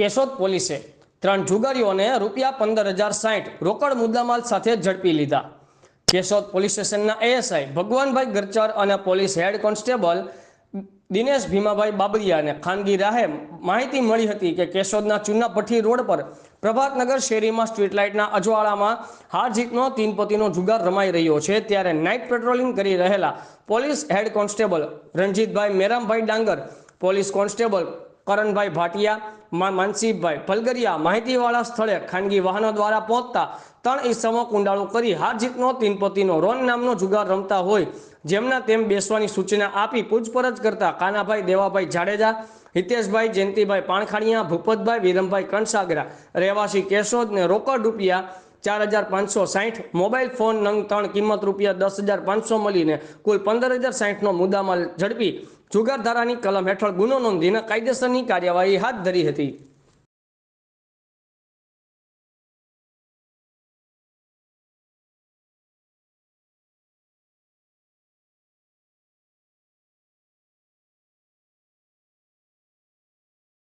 કેશોદ પોલીસે ત્રણ જુગારીઓને રૂપિયા પંદર હજાર સાઠ રોકડ મુદ્દામાલ સાથે ઝડપી લીધા. કેશોદ પોલીસ સ્ટેશનના એએસઆઈ ભગવાનભાઈ ગરચર અને police head constable Dinesh Bhimabhai બાબરિયાને ખાનગી રાહે માહિતી મળી હતી કે કેશોદના ચુનાભઠ્ઠી રોડ પર પ્રભાતનગર શેરીમાં સ્ટ્રીટ લાઇટના અજવાળામાં હાર જીતનો તીનપતિનો જુગાર રમાઈ રહ્યો છે ત્યારે નાઇટ પેટ્રોલિંગ કરી રહેલા police head constable Ranjitbhai Merambhai Dangar, police constable Karanbhai Bhatia, મા માનસીભાઈ ફલગરિયા માહિતીવાળા સ્થળે ખાનગી વાહનો દ્વારા પહોંચતા ત્રણ ઈસમો કુંડાળું કરી હાર જીતનો તીનપતિનો, રોન નામનો જુગાર રમતા હોય, જેમના તેમ બેસવાની સૂચના આપી પૂછપરછ કરતા કાનાભાઈ દેવાભાઈ જાડેજા, હિતેશભાઈ જયંતિભાઈ પાણખાણીયા ભૂપતભાઈ વિરમભાઈ કણસાગરા, રહેવાસી કેશોદ ને રોકડ રૂપિયા ચાર હજાર પાંચસો સાઠ મોબાઈલ ફોન નંગ ત્રણ કિંમત રૂપિયા દસ હજાર પાંચસો મળીને કુલ પંદર હજાર સાઠનો મુદ્દામાલ ઝડપી જુગારધારાની કલમ હેઠળ ગુનો નોંધીને કાયદેસરની કાર્યવાહી હાથ ધરી હતી.